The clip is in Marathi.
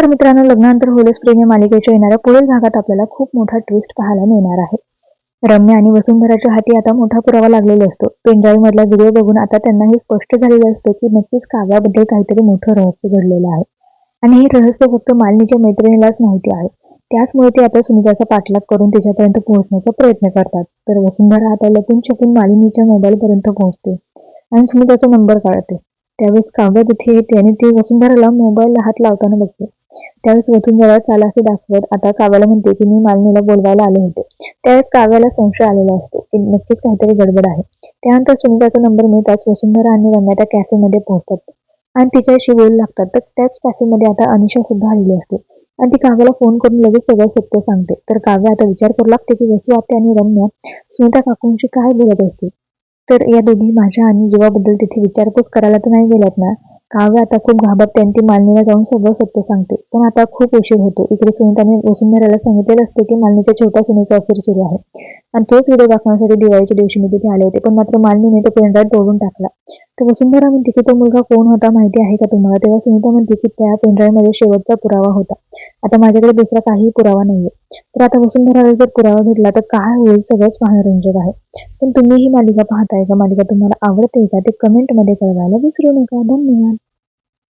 नमस्कार मित्रांनो लग्नानंतर होलीस प्रेमी मालिकेच्या येणाऱ्या पुढील भागात आपल्याला खूप मोठा ट्विस्ट पाहायला मिळणार आहे. रम्या आणि वसुंधराच्या हाती आता मोठा पुरावा लागलेला असतो. पेनड्राईव्ह मधला व्हिडिओ बघून आता त्यांना हे स्पष्ट झालेलं असतं की नक्कीच काव्याबद्दल काहीतरी मोठं रहस्य घडलेलं आहे. आणि हे रहस्य फक्त मालिनीच्या मैत्रिणीलाच माहिती आहे. त्याचमुळे ते आता सुनीताचा पाठलाग करून तिच्यापर्यंत पोहोचण्याचा प्रयत्न करतात. तर वसुंधरा आता लपून छपून मालिनीच्या मोबाईल पर्यंत पोहोचते. आणि सुनीताचा नंबर काढते. त्यावेळेस काव्य तिथे येते आणि ती वसुंधराला मोबाईलला हात लावताना बघते त्यावेळेस वसुंधरा चालाकी दाखवत आता काव्याला म्हणते की मी मालिनीला बोलवायला आले होते. त्यावेळेस काव्याला संशय आलेला असतो की नक्कीच काहीतरी गडबड आहे. त्यानंतर सुनीताचा नंबर मिळताच वसुंधरा आणि रम्या त्या कॅफेमध्ये पोहोचतात. आणि तिच्याशी बोलू लागतात. तर त्याच कॅफेमध्ये आता अनिशा सुद्धा आलेली असते. आणि ती काव्याला फोन करून लगेच सगळं सत्य सांगते. तर काव्या आता विचार करू लागते की वसू आत्या आणि रम्या सुनीता काकूंशी काय बोलत असते तर या दोघी माझ्या आणि जीवाबद्दल तिथे विचारपूस करायला तर नाही गेल्यात ना? काव्य आता खूप घाबरते आणि ती मालनीला जाऊन सगळं सत्य सांगते. पण आता खूप उशीर होतो. इकडे सुनीताने वसुंधराला सांगितलेलं असते की मालनीच्या छोट्या सुनेचा अफेअर सुरू आहे. आणि तोच व्हिडिओ दाखवण्यासाठी दिवाळीच्या दिवशी मी तिथे आले होते. पण मात्र मालनीने तो पेनड्राईव्ह तोडून टाकला. तर वसुंधरा म्हणते की तो मुलगा कोण होता माहिती आहे का तुम्हाला? तेव्हा सुनीता म्हणते की त्या पेनड्राईव्हमध्ये शेवटचा पुरावा होता. आता माझ्याकडे दुसरा काही पुरावा नाहीये. तर आता वसुंधरावर जर पुरावा भेटला तर काय होईल? सगळंच मनोरंजक आहे पण तुम्ही ही मालिका पाहताय का? मालिका तुम्हाला आवडते का? ते कमेंटमध्ये कळवायला विसरू नका. धन्यवाद.